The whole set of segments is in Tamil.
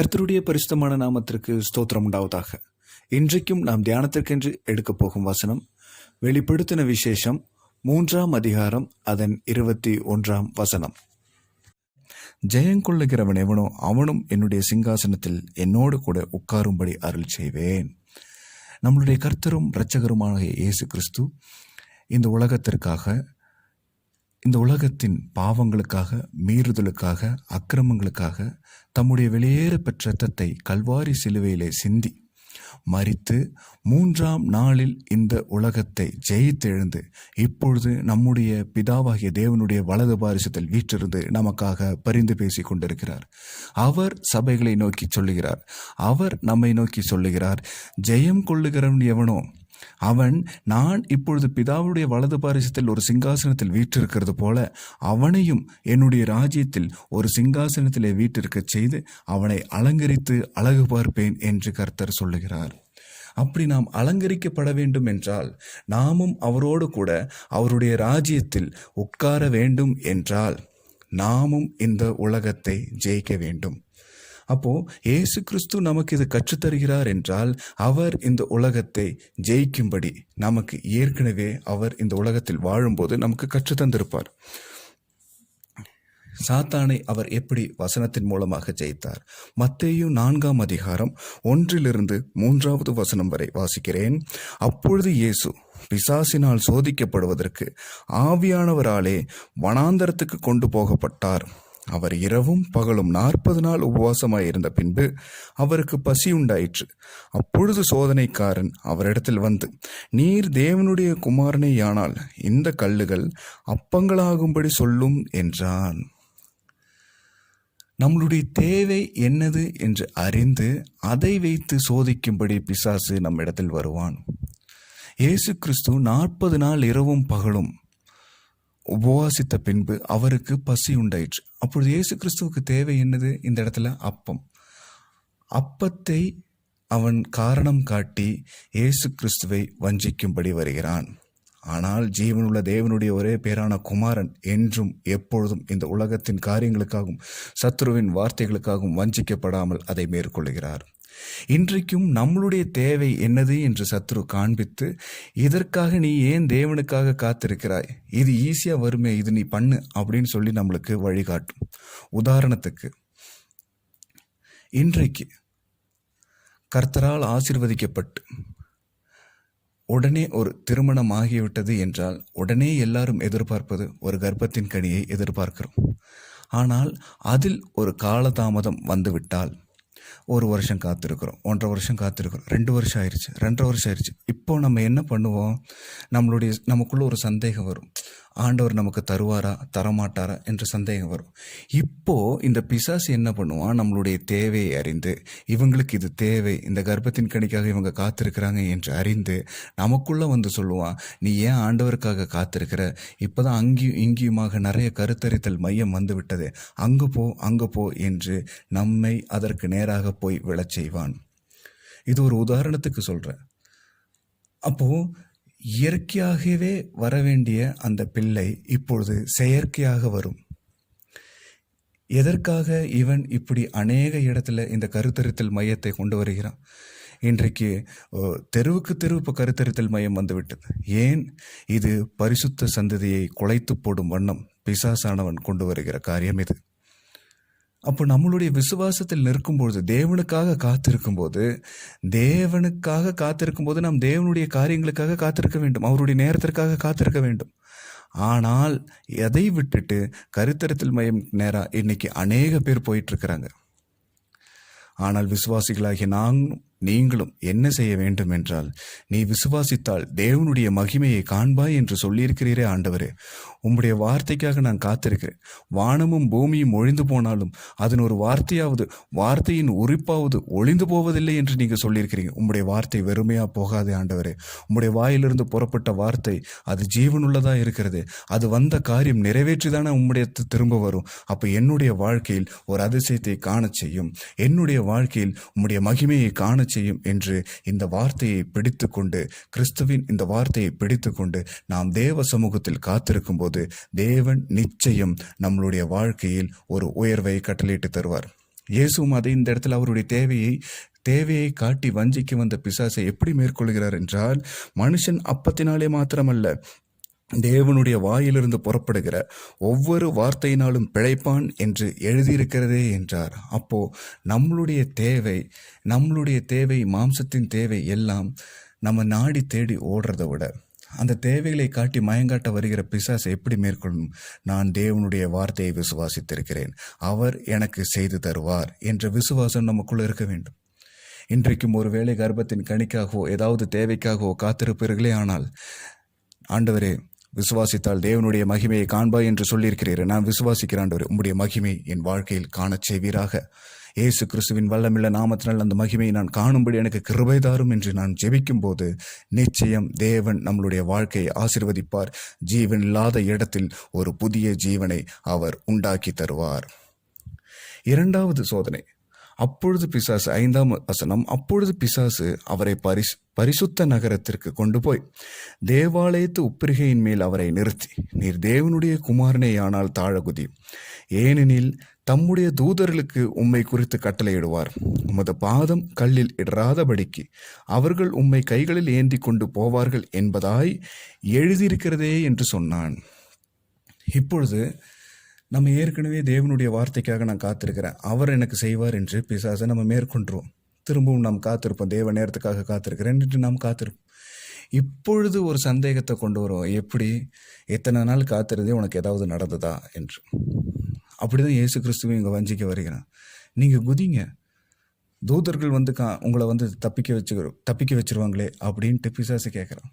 கர்த்தருடைய பரிசுத்தமான நாமத்திற்கு ஸ்தோத்திரம் உண்டாவதாக. இன்றைக்கும் நாம் தியானத்திற்கென்று எடுக்கப் போகும் வசனம் வெளிப்படுத்தின விசேஷம் மூன்றாம் அதிகாரம் அதன் இருபத்தி ஒன்றாம் வசனம். ஜெயங்கொள்ளுகிறவன் எவனோ அவனும் என்னுடைய சிங்காசனத்தில் என்னோடு கூட உட்காரும்படி அருள் செய்வேன். நம்மளுடைய கர்த்தரும் இரட்சகருமான இயேசு கிறிஸ்து இந்த உலகத்திற்காக இந்த உலகத்தின் பாவங்களுக்காக மீறுதலுக்காக அக்கிரமங்களுக்காக தம்முடைய வெளியேற பெற்ற ரத்தத்தை கல்வாரி சிலுவையிலே சிந்தி மறித்து மூன்றாம் நாளில் இந்த உலகத்தை ஜெயித்தெழுந்து இப்பொழுது நம்முடைய பிதாவாகிய தேவனுடைய வலது பாரிசத்தில் வீற்றிருந்து நமக்காக பரிந்து பேசிக் கொண்டிருக்கிறார். அவர் சபைகளை நோக்கி சொல்லுகிறார். அவர் நம்மை நோக்கி சொல்லுகிறார். ஜெயம் கொள்ளுகிறவன் எவனோ அவன் நான் இப்பொழுது பிதாவுடைய வலது பாரிசத்தில் ஒரு சிங்காசனத்தில் வீற்றிருக்கிறது போல அவனையும் என்னுடைய ராஜ்யத்தில் ஒரு சிங்காசனத்திலே வீட்டிற்கச் செய்து அவனை அலங்கரித்து அழகு பார்ப்பேன் என்று கர்த்தர் சொல்லுகிறார். அப்படி நாம் அலங்கரிக்கப்பட வேண்டும் என்றால் நாமும் அவரோடு கூட அவருடைய ராஜ்யத்தில் உட்கார வேண்டும் என்றால் நாமும் இந்த உலகத்தை ஜெயிக்க வேண்டும். அப்போ இயேசு கிறிஸ்து நமக்கு இது கற்றுத்தருகிறார் என்றால் அவர் இந்த உலகத்தை ஜெயிக்கும்படி நமக்கு ஏற்கனவே அவர் இந்த உலகத்தில் வாழும்போது நமக்கு கற்று தந்திருப்பார் சாத்தானை அவர் எப்படி வசனத்தின் மூலமாக ஜெயித்தார்? மத்தேயு நான்காம் அதிகாரம் ஒன்றிலிருந்து மூன்றாவது வசனம் வரை வாசிக்கிறேன். அப்பொழுது இயேசு பிசாசினால் சோதிக்கப்படுவதற்கு ஆவியானவராலே வனாந்தரத்துக்கு கொண்டு போகப்பட்டார். அவர் இரவும் பகலும் நாற்பது நாள் உபவாசமாயிருந்த பின்பு அவருக்கு பசி உண்டாயிற்று. அப்பொழுது சோதனைக்காரன் அவரிடத்தில் வந்து நீர் தேவனுடைய குமாரனேயானால் இந்த கல்லுகள் அப்பங்களாகும்படி சொல்லும் என்றான். நம்மளுடைய தேவை என்னது? என்று அறிந்து அதை வைத்து சோதிக்கும்படி பிசாசு நம்மிடத்தில் வருவான். இயேசு கிறிஸ்து நாற்பது நாள் இரவும் பகலும் உபவாசித்த பின்பு அவருக்கு பசி உண்டாயிற்று. அப்பொழுது இயேசு கிறிஸ்துவுக்கு தேவை என்னது? இந்த இடத்துல அப்பம். அப்பத்தை அவன் காரணம் காட்டி இயேசு கிறிஸ்துவை வஞ்சிக்கும்படி வருகிறான். ஆனால் ஜீவனுள்ள தேவனுடைய ஒரே பேரான குமாரன் என்றும் எப்பொழுதும் இந்த உலகத்தின் காரியங்களுக்காகவும் சத்ருவின் வார்த்தைகளுக்காகவும் வஞ்சிக்கப்படாமல் அதை மேற்கொள்கிறார். இன்றைக்கும் நம்மளுடைய தேவை என்னது என்று சத்ரு காண்பித்து இதற்காக நீ ஏன் தேவனுக்காக காத்திருக்கிறாய்? இது ஈஸியாக வருமே இது நீ பண்ணு அப்படின்னு சொல்லி நம்மளுக்கு வழிகாட்டும். உதாரணத்துக்கு இன்றைக்கு கர்த்தரால் ஆசிர்வதிக்கப்பட்டு உடனே ஒரு திருமணம் ஆகிவிட்டது என்றால் உடனே எல்லாரும் எதிர்பார்ப்பது ஒரு கர்ப்பத்தின் கனியை எதிர்பார்க்கிறோம். ஆனால் அதில் ஒரு காலதாமதம் வந்துவிட்டால் ஒரு வருஷம் காத்திருக்கிறோம் ஒன்றரை வருஷம் காத்திருக்கிறோம் ரெண்டு வருஷம் ஆயிடுச்சு ரெண்டரை வருஷம் ஆயிடுச்சு இப்போ நம்ம என்ன பண்ணுவோம்? நம்மளுடைய நமக்குள்ள ஒரு சந்தேகம் வரும். ஆண்டவர் நமக்கு தருவாரா தரமாட்டாரா என்ற சந்தேகம் வரும். இப்போ இந்த பிசாசு என்ன பண்ணுவான்? நம்மளுடைய தேவையை அறிந்து இவங்களுக்கு இது தேவை இந்த கர்ப்பத்தின் கணிக்காக இவங்க காத்திருக்கிறாங்க என்று அறிந்து நமக்குள்ள வந்து சொல்லுவான் நீ ஏன் ஆண்டவருக்காக காத்திருக்கிற? இப்போதான் அங்கேயும் இங்கேயுமாக நிறைய கருத்தறித்தல் மையம் வந்து விட்டது. அங்கே போ அங்கே போ என்று நம்மை அதற்கு நேராக போய் விழச் செய்வான். இது ஒரு உதாரணத்துக்கு சொல்கிறேன் அப்போது இயற்கையாகவே வரவேண்டிய அந்த பிள்ளை இப்பொழுது செயற்கையாக வரும். எதற்காக இவன் இப்படி அநேக இடத்துல இந்த கருத்தரித்தல் மையத்தை கொண்டு வருகிறான்? இன்றைக்கு தெருவுக்கு தெருவு இப்போ கருத்தரித்தல் மையம் வந்துவிட்டது. ஏன்? இது பரிசுத்த சந்ததியை குலைத்து போடும் வண்ணம் பிசாசானவன் கொண்டு வருகிற காரியம் இது. அப்போ நம்மளுடைய விசுவாசத்தில் நிற்கும்பொழுது தேவனுக்காக காத்திருக்கும் போது தேவனுக்காக காத்திருக்கும் போது நாம் தேவனுடைய காரியங்களுக்காக காத்திருக்க வேண்டும். அவருடைய நேரத்திற்காக காத்திருக்க வேண்டும். ஆனால் எதை விட்டுட்டு கருத்தரத்தில் மையம் நேராக இன்னைக்கு அநேக பேர் போயிட்டு இருக்கிறாங்க ஆனால் விசுவாசிகளாகிய நாங்களும் நீங்களும் என்ன செய்ய வேண்டும் என்றால் நீ விசுவாசித்தால் தேவனுடைய மகிமையை காண்பாய் என்று சொல்லியிருக்கிறீரே ஆண்டவரே. உம்முடைய வார்த்தைக்காக நான் காத்திருக்கிறேன். வானமும் பூமியும் ஒழிந்து போனாலும் அதன் ஒரு வார்த்தையாவது வார்த்தையின் உரிப்பாவது ஒளிந்து போவதில்லை என்று நீங்கள் சொல்லியிருக்கிறீங்க. உம்முடைய வார்த்தை வெறுமையாக போகாதே ஆண்டவரே. உம்முடைய வாயிலிருந்து புறப்பட்ட வார்த்தை அது ஜீவனுள்ளதாக இருக்கிறது. அது வந்த காரியம் நிறைவேற்றி தானே உம்முடைய திரும்ப வரும். அப்போ என்னுடைய வாழ்க்கையில் ஒரு அதிசயத்தை காண செய்யும். என்னுடைய வாழ்க்கையில் உம்முடைய மகிமையை காண செய்யும் என்று இந்த வார்த்தையை பிடித்து கொண்டு கிறிஸ்துவின் இந்த வார்த்தையை பிடித்து கொண்டு நாம் தேவ சமூகத்தில் காத்திருக்கும் போது தேவன் நிச்சயம் நம்மளுடைய வாழ்க்கையில் ஒரு உயர்வை கட்டளையிட்டு தருவார். இயேசுவும் அதை இந்த இடத்துல அவருடைய தேவையை தேவையை காட்டி வஞ்சிக்கு வந்த பிசாசை எப்படி மேற்கொள்கிறார் என்றால் மனுஷன் அப்பத்தினாலே மாத்திரமல்ல தேவனுடைய வாயிலிருந்து புறப்படுகிற ஒவ்வொரு வார்த்தையினாலும் பிழைப்பான் என்று எழுதியிருக்கிறதே என்றார். அப்போ நம்மளுடைய தேவை நம்மளுடைய தேவை மாம்சத்தின் தேவை எல்லாம் நம்ம நாடி தேடி ஓடுறதை விட அந்த தேவைகளை காட்டி மயங்காட்ட வருகிற பிசாசை எப்படி மேற்கொள்ளும்? நான் தேவனுடைய வார்த்தையை விசுவாசித்திருக்கிறேன். அவர் எனக்கு செய்து தருவார் என்ற விசுவாசம் நமக்குள்ள இருக்க வேண்டும். இன்றைக்கும் ஒரு வேளை கர்ப்பத்தின் கணிக்காகவோ ஏதாவது தேவைக்காகவோ காத்திருப்பீர்களே ஆனால் ஆண்டவரே விசுவாசித்தால் தேவனுடைய மகிமையை காண்பாய் என்று சொல்லியிருக்கிறீர். நான் விசுவாசிக்கிறாண்டவர் உம்முடைய மகிமை என் வாழ்க்கையில் காணச் செய்வீராக. இயேசு கிறிஸ்துவின் வல்லமில்ல நாமத்தினால் அந்த மகிமையை நான் காணும்படி எனக்கு கிருபை தாரும் என்று நான் ஜெபிக்கும் போது நிச்சயம் தேவன் நம்மளுடைய வாழ்க்கையை ஆசிர்வதிப்பார். ஜீவன் இல்லாத இடத்தில் ஒரு புதிய ஜீவனை அவர் உண்டாக்கி தருவார். இரண்டாவது சோதனை. அப்பொழுது பிசாசு ஐந்தாம் வசனம் அப்பொழுது பிசாசு அவரை பரிசு பரிசுத்த நகரத்திற்கு கொண்டு போய் தேவாலயத்து உப்பிரிகையின் மேல் அவரை நிறுத்தி நீர் தேவனுடைய குமாரனை ஆனால் தாழகுதி. ஏனெனில் தம்முடைய தூதர்களுக்கு உம்மை குறித்து கட்டளையிடுவார். உமது பாதம் கல்லில் இடராதபடிக்கு அவர்கள் உம்மை கைகளில் ஏந்தி கொண்டு போவார்கள் என்பதாய் எழுதியிருக்கிறதே என்று சொன்னான். இப்பொழுது நம்ம ஏற்கனவே தேவனுடைய வார்த்தைக்காக நான் காத்திருக்கிறேன். அவர் எனக்கு செய்வார் என்று பிசாசை நம்ம மேற்கொண்டுருவோம். திரும்பவும் நாம் காத்திருப்போம். தேவ நேரத்துக்காக காத்திருக்கிறேன் என்று நாம் காத்திருப்போம். இப்பொழுது ஒரு சந்தேகத்தை கொண்டு வரும். எப்படி? எத்தனை நாள் காத்திருந்தே உனக்கு ஏதாவது நடந்ததா? என்று. அப்படி தான் இயேசு கிறிஸ்துவை இங்கே வஞ்சிக்க வருகிறான். நீங்கள் குதிங்க. தூதர்கள் வந்து கா உங்களை வந்து தப்பிக்க வச்சு தப்பிக்க வச்சிருவாங்களே அப்படின்ட்டு பிசாசு கேட்குறான்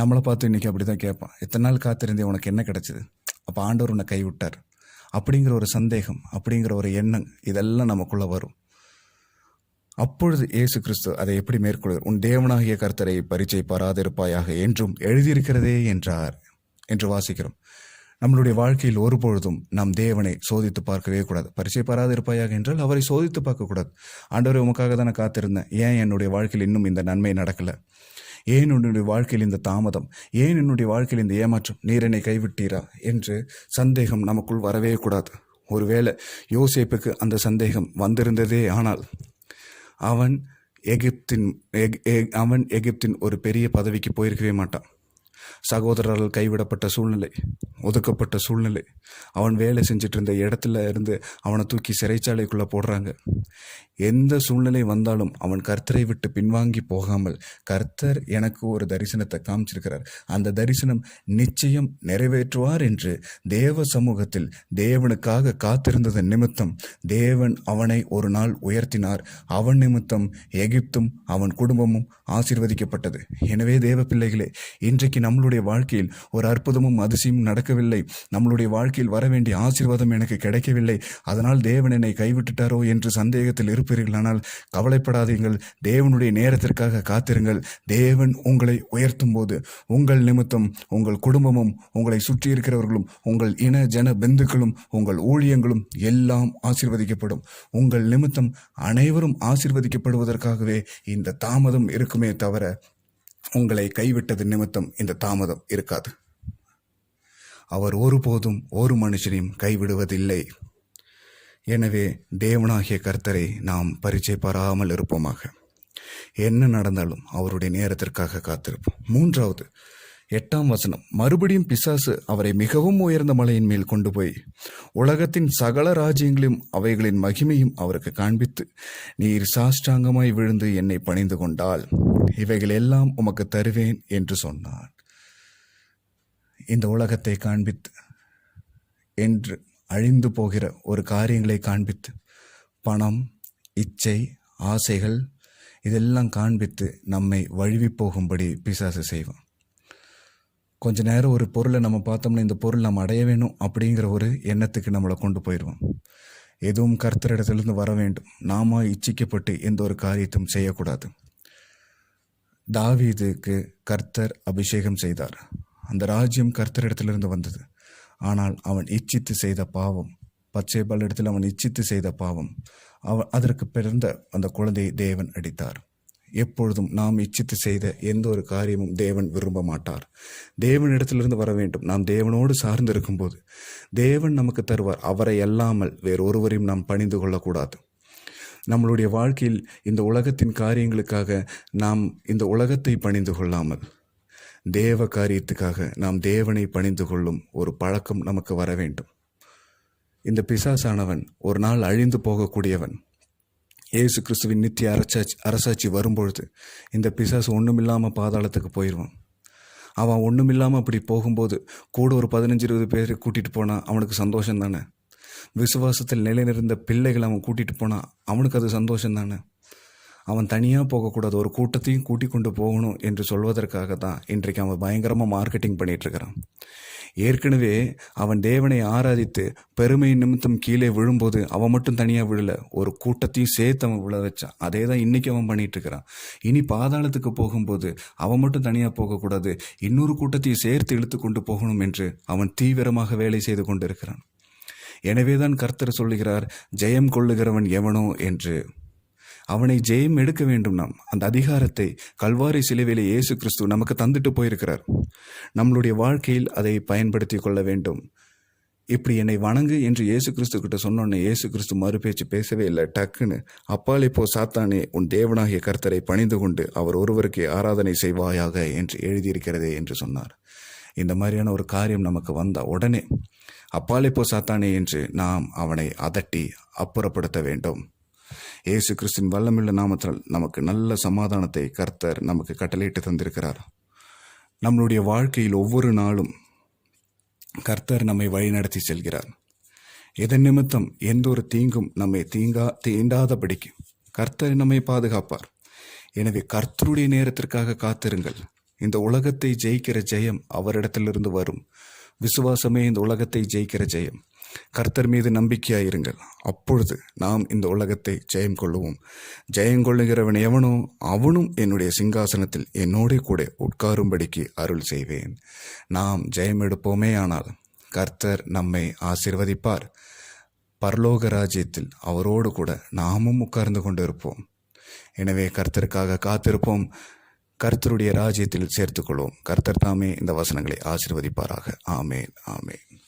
நம்மளை பார்த்து இன்னைக்கு அப்படி தான் கேட்பான் எத்தனை நாள் காத்திருந்தே உனக்கு என்ன கிடச்சிது? அப்போ ஆண்டவர் உன்னை கைவிட்டார். அப்படிங்கிற ஒரு சந்தேகம் அப்படிங்கிற ஒரு எண்ணம் இதெல்லாம் நமக்குள்ளே வரும். அப்பொழுது இயேசு கிறிஸ்து அதை எப்படி மேற்கொள்கிறார்? உன் தேவனாகிய கர்த்தரை பரிச்சை பாராதிருப்பாயாக என்றும் எழுதியிருக்கிறதே என்றார் என்று வாசிக்கிறோம். நம்மளுடைய வாழ்க்கையில் ஒருபொழுதும் நம் தேவனை சோதித்து பார்க்கவே கூடாது. பரிச்சை பாராதிருப்பாயாக என்றால் அவரை சோதித்து பார்க்கக்கூடாது. ஆண்டவரை உமக்காக தானே காத்திருந்தேன். ஏன் என்னுடைய வாழ்க்கையில் இன்னும் இந்த நன்மை நடக்கலை? ஏன் என்னுடைய வாழ்க்கையில் இந்த தாமதம்? ஏன் என்னுடைய வாழ்க்கையில் இந்த ஏமாற்றம்? நீர் என்னை கைவிட்டீரா? என்று சந்தேகம் நமக்குள் வரவே கூடாது. ஒருவேளை யோசேப்புக்கு அந்த சந்தேகம் வந்திருந்ததே ஆனால் அவன் எகிப்தின் எக்- அவன் எகிப்தின் ஒரு பெரிய பதவிக்கு போயிருக்கவே மாட்டான். சகோதரர்கள் கைவிடப்பட்ட சூழ்நிலை ஒதுக்கப்பட்ட சூழ்நிலை. அவன் வேலை செஞ்சுட்டு இருந்த இடத்துல இருந்து அவனை தூக்கி சிறைச்சாலைக்குள்ளே போடுறாங்க. எந்த சூழ்நிலை வந்தாலும் அவன் கர்த்தரை விட்டு பின்வாங்கி போகாமல் கர்த்தர் எனக்கு ஒரு தரிசனத்தை காமிச்சிருக்கிறார். அந்த தரிசனம் நிச்சயம் நிறைவேற்றுவார் என்று தேவ சமூகத்தில் தேவனுக்காக காத்திருந்ததன் நிமித்தம் தேவன் அவனை ஒரு நாள் உயர்த்தினார். அவன் நிமித்தம் எகிப்தும் அவன் குடும்பமும் ஆசிர்வதிக்கப்பட்டது. எனவே தேவ பிள்ளைகளே இன்றைக்கு நம்மளுடைய வாழ்க்கையில் ஒரு அற்புதமும் அதிசயமும் நடக்கவில்லை. நம்மளுடைய வாழ்க்கையில் வர வேண்டிய ஆசீர்வாதம் எனக்கு கிடைக்கவில்லை. அதனால் தேவன் என்னை கைவிட்டுட்டாரோ என்று சந்தேகத்தில் இருப்பீர்களானால் கவலைப்படாதீங்கள் தேவனுடைய நேரத்திற்காக காத்திருங்கள். தேவன் உங்களை உயர்த்தும் போது உங்கள் நிமித்தம் உங்கள் குடும்பமும் உங்களை சுற்றி இருக்கிறவர்களும் உங்கள் இன ஜன பந்துக்களும் உங்கள் ஊழியங்களும் எல்லாம் ஆசிர்வதிக்கப்படும். உங்கள் நிமித்தம் அனைவரும் ஆசிர்வதிக்கப்படுவதற்காகவே இந்த தாமதம் இருக்குமே தவிர உங்களை கைவிட்டது நிமித்தம் இந்த தாமதம் இருக்காது. அவர் ஒருபோதும் ஒரு மனுஷனையும் கைவிடுவதில்லை. எனவே தேவனாகிய கர்த்தரை நாம் பரிச்சை பாராமல் இருப்போமாக. என்ன நடந்தாலும் அவருடைய நேரத்திற்காக காத்திருப்போம். மூன்றாவது எட்டாம் வசனம். மறுபடியும் பிசாசு அவரை மிகவும் உயர்ந்த மலையின் மேல் கொண்டு போய் உலகத்தின் சகல ராஜ்யங்களையும் அவைகளின் மகிமையும் அவருக்கு காண்பித்து நீர் சாஷ்டாங்கமாய் விழுந்து என்னை பணிந்து கொண்டால் இவைகள் எல்லாம் உமக்கு தருவேன் என்று சொன்னான் இந்த உலகத்தை காண்பித்து என்று அழிந்து போகிற ஒரு காரியங்களை காண்பித்து பணம் இச்சை ஆசைகள் இதெல்லாம் காண்பித்து நம்மை வழுவி போகும்படி பிசாசு செய்வான். கொஞ்ச நேரம் ஒரு பொருளை நம்ம பார்த்தோம்னா இந்த பொருள் நம்ம அடைய வேணும் அப்படிங்கிற ஒரு எண்ணத்துக்கு நம்மளை கொண்டு போயிடுவோம். எதுவும் கர்த்தரிடத்திலிருந்து வர வேண்டும். நாம இச்சிக்கப்பட்டு எந்த ஒரு காரியத்தையும் செய்யக்கூடாது. தாவீதுக்கு கர்த்தர் அபிஷேகம் செய்தார். அந்த ராஜ்யம் கர்த்தரிடத்திலிருந்து வந்தது. ஆனால் அவன் இச்சித்து செய்த பாவம் பச்சை இடத்தில் அவன் இச்சித்து செய்த பாவம் அவன் அதற்கு பிறந்த அந்த குழந்தையை தேவன் அடித்தார். எப்பொழுதும் நாம் இச்சித்து செய்த எந்த ஒரு காரியமும் தேவன் விரும்ப மாட்டார். தேவனிடத்திலிருந்து வர வேண்டும். நாம் தேவனோடு சார்ந்து இருக்கும்போது தேவன் நமக்கு தருவார். அவரை அல்லாமல் வேறு ஒருவரையும் நாம் பணிந்து கொள்ளக்கூடாது. நம்மளுடைய வாழ்க்கையில் இந்த உலகத்தின் காரியங்களுக்காக நாம் இந்த உலகத்தை பணிந்து கொள்ளாமல் தேவ காரியத்துக்காக நாம் தேவனை பணிந்து கொள்ளும் ஒரு பழக்கம் நமக்கு வர வேண்டும். இந்த பிசாசானவன் ஒரு நாள் அழிந்து போகக்கூடியவன். இயேசு கிறிஸ்துவின் நித்திய அரசாட்சி அரசாட்சி வரும்பொழுது இந்த பிசாசு ஒன்றுமில்லாமல் பாதாளத்துக்கு போயிடுவான் அவன் ஒன்றுமில்லாமல் அப்படி போகும்போது கூட ஒரு பதினஞ்சு இருபது பேர் கூட்டிகிட்டு போனால் அவனுக்கு சந்தோஷம் தானே? விசுவாசத்தில் நிலைநிறுந்த பிள்ளைகளை அவன் கூட்டிகிட்டு போனால் அவனுக்கு அது சந்தோஷம் தானே? அவன் தனியாக போகக்கூடாது ஒரு கூட்டத்தையும் கூட்டி கொண்டு போகணும் என்று சொல்வதற்காக தான் இன்றைக்கு அவன் பயங்கரமாக மார்க்கெட்டிங் பண்ணிகிட்ருக்கிறான் ஏற்கனவே அவன் தேவனை ஆராதித்து பெருமை நிமித்தம் கீழே விழும்போது அவன் மட்டும் தனியாக விழல ஒரு கூட்டத்தையும் சேர்த்து அவன் விழ வச்சான் அதே தான் இன்னைக்கு அவன் பண்ணிட்டு இருக்கிறான். இனி பாதாளத்துக்கு போகும்போது அவன் மட்டும் தனியாக போகக்கூடாது இன்னொரு கூட்டத்தையும் சேர்த்து இழுத்து கொண்டு போகணும் என்று அவன் தீவிரமாக வேலை செய்து கொண்டிருக்கிறான். எனவேதான் கர்த்தர் சொல்லுகிறார் ஜெயம் கொள்ளுகிறவன் எவனோ என்று. அவனை ஜெயம் எடுக்க வேண்டும் நாம். அந்த அதிகாரத்தை கல்வாரி சிலுவையிலே இயேசு கிறிஸ்து நமக்கு தந்துட்டு போயிருக்கிறார். நம்மளுடைய வாழ்க்கையில் அதை பயன்படுத்தி கொள்ள வேண்டும். இப்படி என்னை வணங்கு என்று இயேசு கிறிஸ்து கிட்ட சொன்னோன்னே இயேசு கிறிஸ்து மறுபேச்சு பேசவே இல்லை. டக்குன்னு அப்பாலே போ சாத்தானே உன் தேவனாகிய கர்த்தரை பணிந்து கொண்டு அவர் ஒருவருக்கே ஆராதனை செய்வாயாக என்று எழுதியிருக்கிறதே என்று சொன்னார். இந்த மாதிரியான ஒரு காரியம் நமக்கு வந்தால் உடனே அப்பாலே போ சாத்தானே என்று நாம் அவனை அதட்டி அப்புறப்படுத்த வேண்டும். இயேசு கிறிஸ்தின் வல்லமில்ல நாமத்தால் நமக்கு நல்ல சமாதானத்தை கர்த்தர் நமக்கு கட்டளையிட்டு தந்திருக்கிறார். நம்மளுடைய வாழ்க்கையில் ஒவ்வொரு நாளும் கர்த்தர் நம்மை வழிநடத்தி செல்கிறார். எதன் நிமித்தம் எந்த ஒரு தீங்கும் நம்மை தீங்கா தீண்டாதபடிக்கு கர்த்தர் நம்மை பாதுகாப்பார். எனவே கர்த்தருடைய நேரத்திற்காக காத்திருங்கள். இந்த உலகத்தை ஜெயிக்கிற ஜெயம் அவரிடத்திலிருந்து வரும். விசுவாசமே இந்த உலகத்தை ஜெயிக்கிற ஜெயம். கர்த்தர் மீது நம்பிக்கையாயிருங்கள் அப்பொழுது நாம் இந்த உலகத்தை ஜெயம் கொள்ளுவோம். ஜெயம் கொள்ளுகிறவன் எவனோ அவனும் என்னுடைய சிங்காசனத்தில் என்னோட கூட உட்காரும்படிக்கு அருள் செய்வேன். நாம் ஜெயம் எடுப்போமே ஆனால் கர்த்தர் நம்மை ஆசிர்வதிப்பார். பரலோக ராஜ்யத்தில் அவரோடு கூட நாமும் உட்கார்ந்து கொண்டிருப்போம். எனவே கர்த்தருக்காக காத்திருப்போம். கர்த்தருடைய ராஜ்யத்தில் சேர்த்துக்கொள்வோம். கர்த்தர் தாமே இந்த வசனங்களை ஆசிர்வதிப்பாராக. ஆமேன் ஆமேன்.